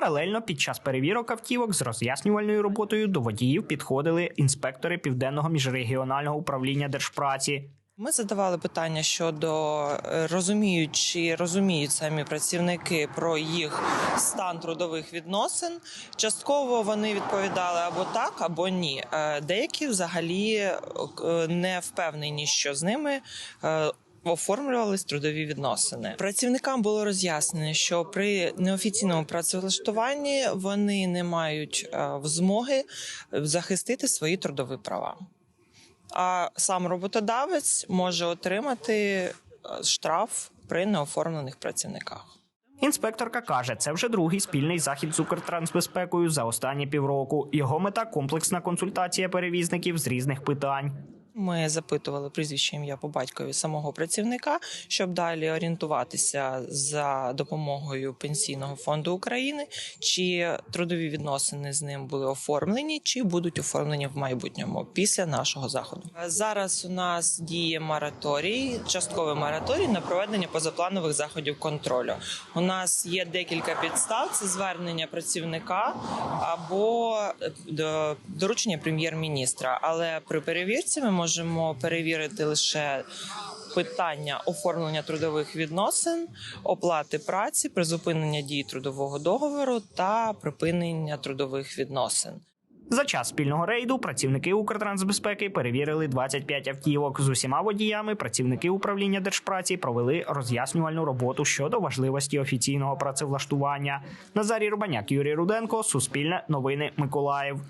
Паралельно під час перевірок автівок з роз'яснювальною роботою до водіїв підходили інспектори південного міжрегіонального управління держпраці. Ми задавали питання щодо е, розуміють чи розуміють самі працівники про їх стан трудових відносин. Частково вони відповідали або так, або ні. Е, Деякі взагалі е, не впевнені, що з ними. Е, Оформлювались трудові відносини. Працівникам було роз'яснено, що при неофіційному працевлаштуванні вони не мають е, змоги захистити свої трудові права а сам роботодавець може отримати е, штраф при неоформлених працівниках. Інспекторка каже, це вже другий спільний захід з Укртрансбезпекою за останні півроку. Його мета комплексна консультація перевізників з різних питань. Ми запитували прізвище ім'я по батькові самого працівника, щоб далі орієнтуватися за допомогою пенсійного фонду України, чи трудові відносини з ним були оформлені, чи будуть оформлені в майбутньому після нашого заходу. Зараз у нас діє мораторій, частковий мораторій на проведення позапланових заходів контролю. У нас є декілька підстав: це звернення працівника або е, доручення прем'єр-міністра. Але при перевірці ми можемо перевірити лише. Питання оформлення трудових відносин, оплати праці, призупинення дії трудового договору та припинення трудових відносин. За час спільного рейду працівники Укртрансбезпеки перевірили 25 автівок. З усіма водіями працівники управління держпраці провели роз'яснювальну роботу щодо важливості офіційного працевлаштування. Назарій Рубаняк, Юрій Руденко, Суспільне новини Миколаїв.